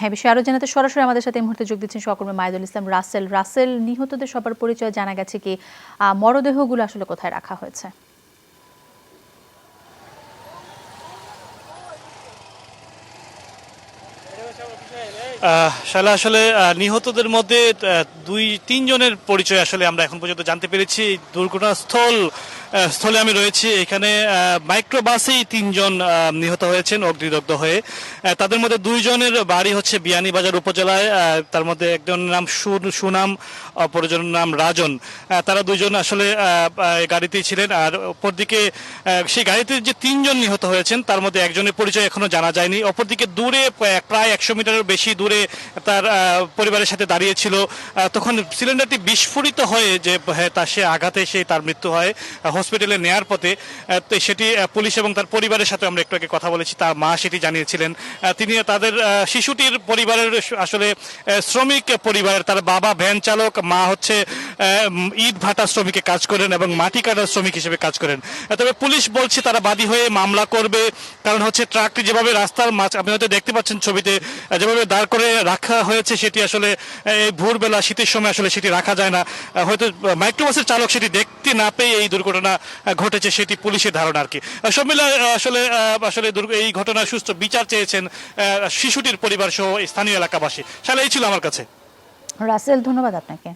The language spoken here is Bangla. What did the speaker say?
হ্যাঁ বিষয়ে আরও জানাতে সরাসরি আমাদের সাথে এই মুহূর্তে যোগ দিচ্ছেন সহকর্মী মাইদুল ইসলাম রাসেল। রাসেল, নিহতদের সবার পরিচয় জানা গেছে কি? মরদেহগুলো আসলে কোথায় রাখা হয়েছে? শালা, আসলে নিহতদের মধ্যে দুই, তিনজনের পরিচয় আসলে আমরা এখন পর্যন্ত জানতে পেরেছি। দুর্ঘটনাস্থল স্থলে আমি রয়েছি। এখানে মাইক্রোবাসেই তিনজন নিহত হয়েছেন অগ্নিদগ্ধ হয়ে। তাদের মধ্যে দুইজনের বাড়ি হচ্ছে বিয়ানীবাজার উপজেলায়। তার মধ্যে একজনের নাম সুনাম অপরজনের নাম রাজন। তারা দুইজন আসলে গাড়িতেই ছিলেন। আর অপরদিকে সেই গাড়িতে যে তিনজন নিহত হয়েছেন তার মধ্যে একজনের পরিচয় এখনও জানা যায়নি। অপরদিকে দূরে প্রায় একশো মিটারের বেশি দূরে তার পরিবারের সাথে দাঁড়িয়েছিল। তখন সিলিন্ডারটি বিস্ফোরিত হয়ে যে হ্যাঁ, তার সে আঘাতে সে তার মৃত্যু হয়। হসপিটালে নেয়ার পথে সেটি পুলিশ এবং তার পরিবারের সাথে আমরা একটু আগে কথা বলেছি তার মা সেটি জানিয়েছিলেন। তিনি তাদের শিশুটির পরিবারের, আসলে শ্রমিক পরিবারের, তার বাবা ভ্যান চালক, মা হচ্ছে ইট ভাটা শ্রমিকে কাজ করেন এবং মাটি কাটার শ্রমিক হিসেবে কাজ করেন। তবে পুলিশ বলছে তারা বাদী হয়ে মামলা করবে। কারণ হচ্ছে ট্রাকটি যেভাবে রাস্তার মাঝ আপনি হয়তো দেখতে পাচ্ছেন ছবিতে যেভাবে দাঁড় করে রাখা হয়েছে সেটি আসলে ভোরবেলা শীতের সময় আসলে সেটি রাখা যায় না। হয়তো মাইক্রোবাসের চালক সেটি দেখতে না পেয়ে এই দুর্ঘটনা ঘটেছে সেটি পুলিশের ধারণা আর কি। আহ, সব মিলে আহ, আসলে আসলে এই ঘটনার সুস্থ বিচার চেয়েছেন শিশুটির পরিবার সহ স্থানীয় এলাকাবাসী। সালে এই ছিল আমার কাছে। রাসেল ধন্যবাদ আপনাকে।